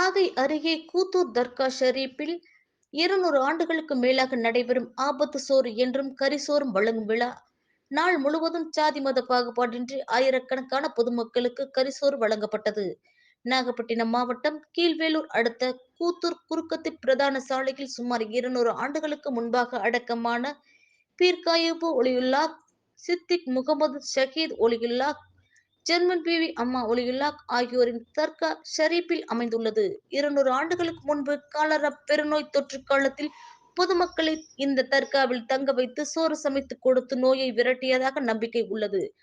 நாகை அருகே கூத்தூர் தர்கா ஷரீப்பில் இருநூறு ஆண்டுகளுக்கு மேலாக நடைபெறும் ஆபத்து சோறு என்றும் கரிசோறும் வழங்கும் விழா. நாள் முழுவதும் சாதி மத பாகுபாடின்றி ஆயிரக்கணக்கான பொதுமக்களுக்கு கரிசோறு வழங்கப்பட்டது. நாகப்பட்டினம் மாவட்டம் கீழ்வேலூர் அடுத்த கூத்தூர் குறுக்கத்து பிரதான சாலையில் சுமார் இருநூறு ஆண்டுகளுக்கு முன்பாக அடக்கமான பீர்காயபு ஒளியுல்லா சித்திக் முகமது ஷஹீத் ஒளியுல்லா ஜெர்மன் பிவி அம்மா ஒலியுல்லா ஆகியோரின் தர்கா ஷரீப்பில் அமைந்துள்ளது. இருநூறு ஆண்டுகளுக்கு முன்பு காலரா பெருநோய் தொற்று காலத்தில் பொதுமக்களை இந்த தர்காவில் தங்க வைத்து சோறு சமைத்து கொடுத்து நோயை விரட்டியதாக நம்பிக்கை உள்ளது.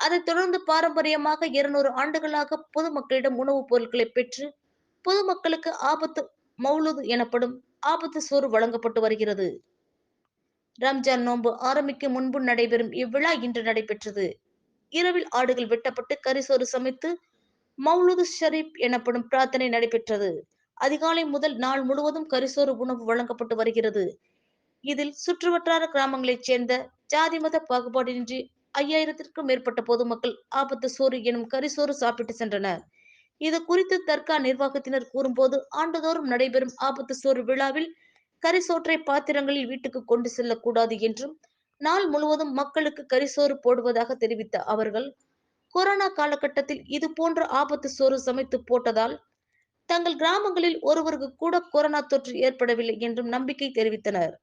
அதைத் தொடர்ந்து பாரம்பரியமாக இருநூறு ஆண்டுகளாக பொதுமக்களிடம் உணவுப் பொருட்களை பெற்று பொதுமக்களுக்கு ஆபத்து மௌலுது எனப்படும் ஆபத்து சோறு வழங்கப்பட்டு வருகிறது. ரம்ஜான் நோன்பு ஆரம்பிக்கும் முன்பு நடைபெறும் இவ்விழா இன்று நடைபெற்றது. இரவில் ஆடுகள் வெட்டப்பட்டு கரிசோறு சமைத்து மௌலுது ஷரீப் எனப்படும் பிரார்த்தனை நடைபெற்றது. அதிகாலை முதல் நாள் முழுவதும் கரிசோறு உணவு வழங்கப்பட்டு வருகிறது. இதில் சுற்றுவட்டார கிராமங்களைச் சேர்ந்த ஜாதி மத பாகுபாடின்றி ஐயாயிரத்திற்கும் மேற்பட்ட பொதுமக்கள் ஆபத்து சோறு எனும் கரிசோறு சாப்பிட்டு சென்றனர். இது குறித்து தர்கா நிர்வாகத்தினர் கூறும்போது ஆண்டுதோறும் நடைபெறும் ஆபத்து சோறு விழாவில் கரிசோற்றை பாத்திரங்களில் வீட்டுக்கு கொண்டு செல்லக்கூடாது என்றும் நாள் முழுவதும் மக்களுக்கு கரிசோறு போடுவதாக தெரிவித்த அவர்கள் கொரோனா காலகட்டத்தில் இது போன்ற ஆபத்து சோறு சமைத்து போட்டதால் தங்கள் கிராமங்களில் ஒருவருக்கு கூட கொரோனா தொற்று ஏற்படவில்லை என்றும் நம்பிக்கை தெரிவித்தனர்.